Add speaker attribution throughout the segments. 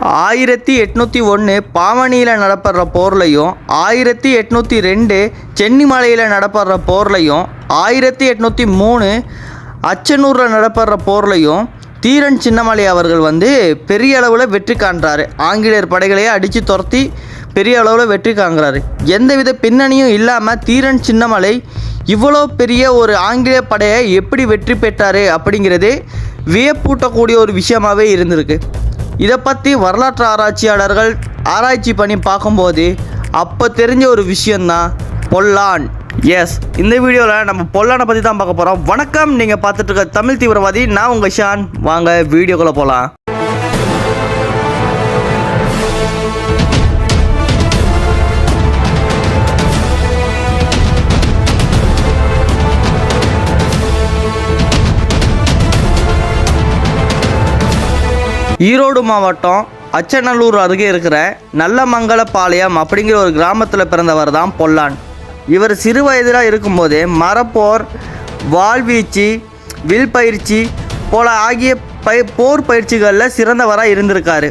Speaker 1: ஆயிரத்தி எட்நூற்றி ஒன்று பாவனியில் நடப்படுற போர்லையும் ஆயிரத்தி எட்நூற்றி ரெண்டு சென்னிமலையில் நடப்படுற போர்லையும் ஆயிரத்தி எட்நூற்றி மூணு அச்சனூரில் நடப்படுற போர்லையும் தீரன் சின்னமலை அவர்கள் வந்து பெரிய அளவில் வெற்றி காண்றாரு. ஆங்கிலேயர் படைகளையே அடித்து துரத்தி பெரிய அளவில் வெற்றி காண்கிறாரு. எந்தவித பின்னணியும் இல்லாமல் தீரன் சின்னமலை இவ்வளோ பெரிய ஒரு ஆங்கிலேய படையை எப்படி வெற்றி பெற்றாரு அப்படிங்கிறதே வியப்பூட்டக்கூடிய ஒரு விஷயமாகவே இருந்திருக்கு. இதை பற்றி வரலாற்று ஆராய்ச்சியாளர்கள் ஆராய்ச்சி பண்ணி பார்க்கும்போது அப்போ தெரிஞ்ச ஒரு விஷயந்தான் பொல்லான். எஸ் இந்த வீடியோவில் நம்ம பொல்லானை பற்றி தான் பார்க்க போகிறோம் வணக்கம் நீங்கள் பார்த்துட்டு இருக்க தமிழ் தீவிரவாதி. நான் உங்கள் ஷான். வாங்க வீடியோக்குள்ளே போகலாம் ஈரோடு மாவட்டம் அச்சநல்லூர் அருகே இருக்கிற நல்லமங்கலப்பாளையம் அப்படிங்கிற ஒரு கிராமத்தில் பிறந்தவர் தான் பொல்லான். இவர் சிறு வயதில் இருக்கும்போதே மரப்போர் வாழ்வீச்சு வில் பயிற்சி போல ஆகிய பய போர் பயிற்சிகளில் சிறந்தவராக இருந்திருக்காரு.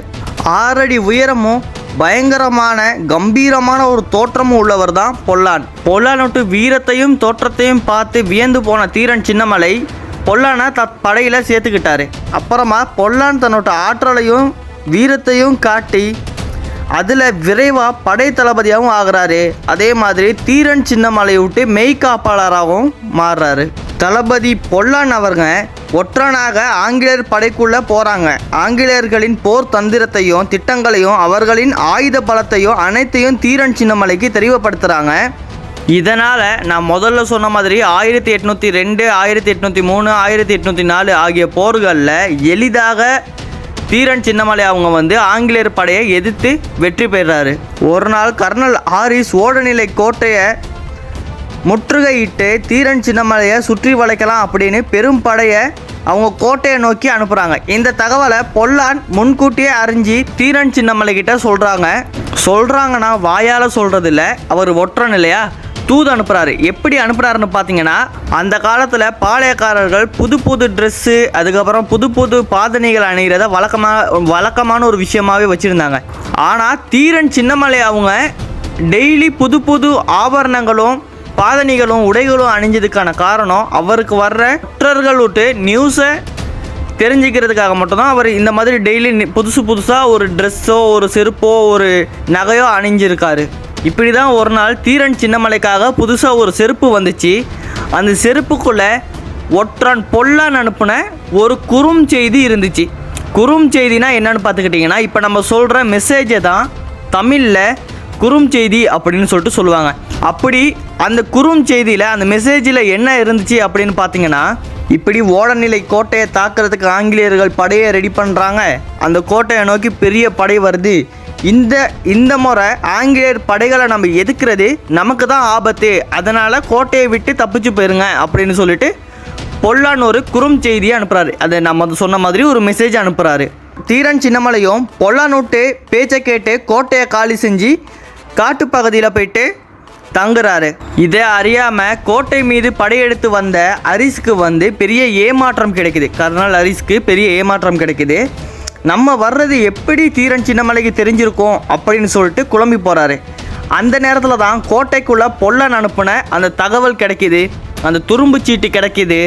Speaker 1: ஆறடி உயரமும் பயங்கரமான கம்பீரமான ஒரு தோற்றமும் உள்ளவர் தான் பொல்லான். பொல்லானோட்டு வீரத்தையும் தோற்றத்தையும் பார்த்து வியந்து போன தீரன் சின்னமலை பொல்லானை தத் படையில் சேர்த்துக்கிட்டாரு. அப்புறமா பொல்லான் தன்னோட ஆற்றலையும் வீரத்தையும் காட்டி அதில் விரைவாக படை தளபதியாகவும் ஆகிறாரு. அதே மாதிரி தீரன் சின்னமலை விட்டு மெய்காப்பாளராகவும் மாறுறாரு. தளபதி பொல்லான் அவருங்க ஒற்றனாக ஆங்கிலேயர் படைக்குள்ளே போகிறாங்க ஆங்கிலேயர்களின் போர் தந்திரத்தையும் திட்டங்களையும் அவர்களின் ஆயுத பலத்தையும் அனைத்தையும் தீரன் சின்னமலைக்கு தெளிவுபடுத்துகிறாங்க இதனால் நான் முதல்ல சொன்ன மாதிரி ஆயிரத்தி எட்நூற்றி ரெண்டு ஆயிரத்தி எட்நூற்றி மூணு ஆயிரத்தி எட்நூற்றி நாலு ஆகிய போர்களில் எளிதாக தீரன் சின்னமலை அவங்க வந்து ஆங்கிலேயர் படையை எதிர்த்து வெற்றி பெறாரு. ஒரு நாள் கர்னல் ஆரிஸ் ஓடநிலை கோட்டையை முற்றுகையிட்டு தீரன் சின்னமலையை சுற்றி வளைக்கலாம் அப்படின்னு பெரும் படையை அவங்க கோட்டையை நோக்கி அனுப்புகிறாங்க இந்த தகவலை பொல்லான் முன்கூட்டியே அறிஞ்சு தீரன் சின்னமலை கிட்ட சொல்கிறாங்க சொல்கிறாங்கன்னா வாயால் சொல்கிறதில்ல அவர் ஒற்றன் இல்லையா? தூது அனுப்புகிறாரு எப்படி அனுப்புகிறாருன்னு பார்த்தீங்கன்னா அந்த காலத்தில் பாளையக்காரர்கள் புது புது ட்ரெஸ்ஸு அதுக்கப்புறம் புது புது பாதனைகள் அணிகிறத வழக்கமாக வழக்கமான ஒரு விஷயமாவே வச்சுருந்தாங்க. ஆனால் தீரன் சின்னமலை அவங்க டெய்லி புது புது ஆபரணங்களும் பாதணிகளும் உடைகளும் அணிஞ்சதுக்கான காரணம் அவருக்கு வர்ற குற்றர்கள் விட்டு நியூஸை தெரிஞ்சுக்கிறதுக்காக மட்டும்தான் அவர் இந்த மாதிரி டெய்லி புதுசு புதுசாக ஒரு ட்ரெஸ்ஸோ ஒரு செருப்போ ஒரு நகையோ அணிஞ்சிருக்காரு. இப்படி தான் ஒரு நாள் தீரன் சின்னமலைக்காக புதுசாக ஒரு செருப்பு வந்துச்சு. அந்த செருப்புக்குள்ளே ஒற்றன் பொல்லான் அனுப்பின ஒரு குறும் செய்தி இருந்துச்சு. குறும் செய்தினா என்னன்னு பார்த்துக்கிட்டிங்கன்னா இப்போ நம்ம சொல்கிற மெசேஜை தான் தமிழில் குறும் செய்தி அப்படின்னு சொல்லிட்டு சொல்லுவாங்க. அப்படி அந்த குறும் செய்தியில் அந்த மெசேஜில் என்ன இருந்துச்சு அப்படின்னு பார்த்தீங்கன்னா இப்படி ஓடநிலை கோட்டையை தாக்குறதுக்கு ஆங்கிலேயர்கள் படையை ரெடி பண்ணுறாங்க அந்த கோட்டையை நோக்கி பெரிய படை வருது. இந்த இந்த முறை ஆங்கிலேயர் படைகளை நம்ம எதுக்கிறது? நமக்கு தான் ஆபத்து. அதனால் கோட்டையை விட்டு தப்பிச்சு போயிருங்க அப்படின்னு சொல்லிட்டு பொல்லான் ஒரு குறும் செய்தியை அனுப்புறாரு. அதை நம்ம சொன்ன மாதிரி ஒரு மெசேஜ் அனுப்புறாரு. தீரன் சின்னமலையும் பொல்லானூட்டு பேச்சை கேட்டு கோட்டையை காலி செஞ்சு காட்டுப்பகுதியில் போயிட்டு தங்குறாரு. இதை அறியாமல் கோட்டை மீது படையெடுத்து வந்த அரிஸ்க்கு வந்து பெரிய ஏமாற்றம் கிடைக்குது. கர்னல் அரிஸ்க்கு பெரிய ஏமாற்றம் கிடைக்குது. நம்ம வர்றது எப்படி தீரன் சின்னமலைக்கு தெரிஞ்சிருக்கும் அப்படின்னு சொல்லிட்டு குழம்பி போகிறாரு அந்த நேரத்தில் தான் கோட்டைக்குள்ளே பொல்லன் அனுப்பின அந்த தகவல் கிடைக்கிது. அந்த துரும்பு சீட்டு கிடைக்கிது.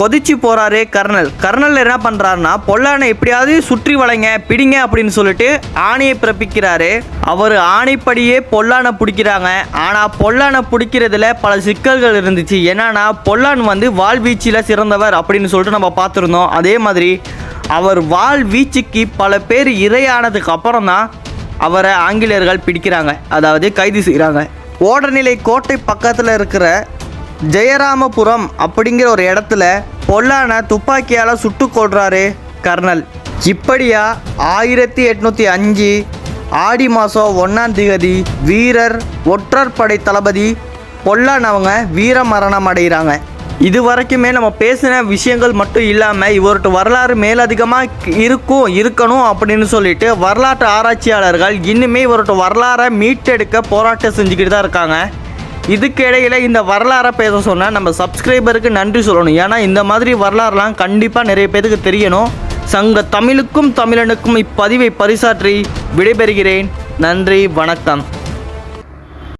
Speaker 1: கொதிச்சு போகிறாரு கர்னல். கர்னல் என்ன பண்ணுறாருனா பொல்லானை எப்படியாவது சுற்றி வளைங்க பிடிங்க அப்படின்னு சொல்லிட்டு ஆணையை பிறப்பிக்கிறாரு. அவர் ஆணைப்படியே பொல்லானை பிடிக்கிறாங்க. ஆனால் பொல்லானை பிடிக்கிறதுல பல சிக்கல்கள் இருந்துச்சு. என்னன்னா பொல்லான் வந்து வாழ்வீச்சில் சிறந்தவர் அப்படின்னு சொல்லிட்டு நம்ம பார்த்துருந்தோம். அதே மாதிரி அவர் வாள் வீச்சுக்கு பல பேர் இரையானதுக்கு அப்புறம் தான் அவரை ஆங்கிலேயர்கள் பிடிக்கிறாங்க. அதாவது கைது செய்கிறாங்க. ஓடநிலை கோட்டை பக்கத்தில் இருக்கிற ஜெயராமபுரம் அப்படிங்கிற ஒரு இடத்துல பொல்லான துப்பாக்கியால் சுட்டு கொள்றாரு கர்னல். இப்படியா ஆயிரத்தி எட்நூற்றி அஞ்சு ஆடி மாதம் ஒன்றாம் திகதி வீரர் ஒற்றர் படை தளபதி பொல்லானவங்க வீர மரணம் அடைகிறாங்க. இது வரைக்குமே நம்ம பேசின விஷயங்கள் மட்டும் இல்லாமல் இவர்கிட்ட வரலாறு மேலதிகமாக இருக்கும் இருக்கணும் அப்படின்னு சொல்லிட்டு வரலாற்று ஆராய்ச்சியாளர்கள் இன்னுமே இவரோட வரலாறை மீட்டெடுக்க போராட்டம் செஞ்சுக்கிட்டு தான் இருக்காங்க. இதுக்கு இடையில் இந்த வரலாறை பேச சொன்னால் நம்ம சப்ஸ்கிரைபருக்கு நன்றி சொல்லணும். ஏன்னா இந்த மாதிரி வரலாறுலாம் கண்டிப்பாக நிறைய பேருக்கு தெரியணும். சங்க தமிழுக்கும் தமிழனுக்கும் இப்பதிவை பரிசாற்றி விடைபெறுகிறேன். நன்றி வணக்கம்.